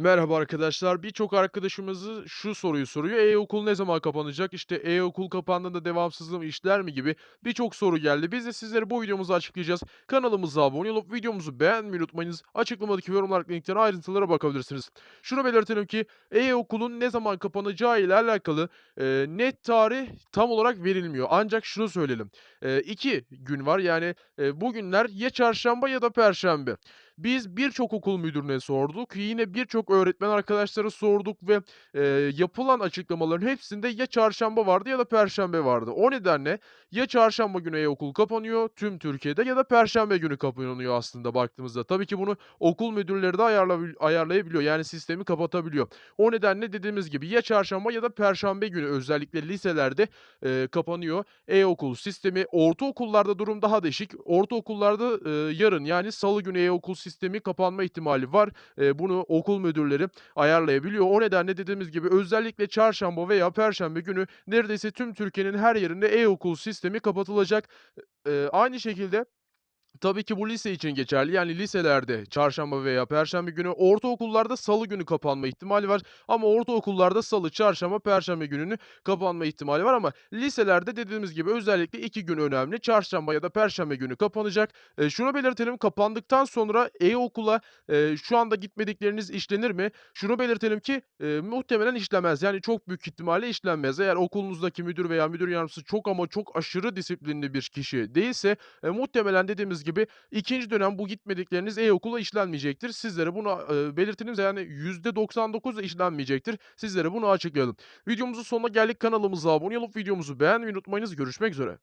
Merhaba arkadaşlar. Birçok arkadaşımızı şu soruyu soruyor. E-okul ne zaman kapanacak? İşte e-okul kapandığında devamsızlığım işler mi gibi birçok soru geldi. Biz de sizlere bu videomuzu açıklayacağız. Kanalımıza abone olup videomuzu beğenmeyi unutmayınız. Açıklamadaki yorumlar linkten ayrıntılara bakabilirsiniz. Şunu belirtelim ki e-okulun ne zaman kapanacağı ile alakalı e, net tarih tam olarak verilmiyor. Ancak şunu söyleyelim. E, iki gün var yani e, bugünler ya çarşamba ya da perşembe. Biz birçok okul müdürüne sorduk. Yine birçok öğretmen arkadaşlara sorduk ve, eee, yapılan açıklamaların hepsinde ya çarşamba vardı ya da perşembe vardı. O nedenle ya çarşamba günü e-okul kapanıyor tüm Türkiye'de ya da perşembe günü kapanıyor aslında baktığımızda. Tabii ki bunu okul müdürleri de ayarlayabiliyor. Yani sistemi kapatabiliyor. O nedenle dediğimiz gibi ya çarşamba ya da perşembe günü özellikle liselerde, eee, kapanıyor e-okul sistemi. Ortaokullarda durum daha değişik. Ortaokullarda, eee, yarın yani salı günü e-okul sistemi kapanma ihtimali var. Eee, bunu okul müdürleri ayarlayabiliyor. O nedenle dediğimiz gibi özellikle çarşamba veya perşembe günü neredeyse tüm Türkiye'nin her yerinde e-okul sistemi kapatılacak. Eee, aynı şekilde Tabii ki bu lise için geçerli. Yani liselerde çarşamba veya perşembe günü, ortaokullarda salı günü kapanma ihtimali var. Ama ortaokullarda salı, çarşamba, perşembe gününü kapanma ihtimali var ama liselerde dediğimiz gibi özellikle 2 gün önemli. Çarşamba ya da perşembe günü kapanacak. Eee, şunu belirtelim, kapandıktan sonra e-okula, eee, şu anda gitmedikleriniz işlenir mi? Şunu belirtelim ki, eee, muhtemelen işlemez. Yani çok büyük ihtimalle işlenmez. Eğer okulunuzdaki müdür veya müdür yardımcısı çok ama çok aşırı disiplinli bir kişi değilse, eee, muhtemelen dediğimiz gibi ikinci dönem bu gitmedikleriniz e-okula işlenmeyecektir. Sizlere bunu, eee, belirtiniz yani %99 da işlenmeyecektir. Sizlere bunu açıklayalım. Videomuzun sonuna geldik. Kanalımıza abone olup videomuzu beğenmeyi unutmayınız. Görüşmek üzere.